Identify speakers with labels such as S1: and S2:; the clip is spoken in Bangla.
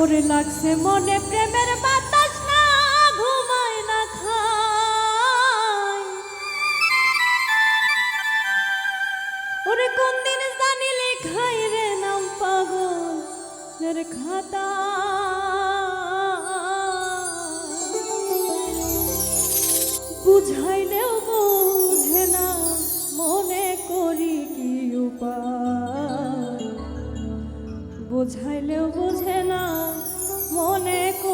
S1: ওরে লাগছে মনে প্রেমের বাতাস, না ঘুমায়, না খায়। ওরে কোন দিন জানি লেখাই রে নাম পাগল খাতা। বুঝাইলেও বুঝে না, মনে করি কি উপায়। বুঝাইলেও বুঝে না মনে কো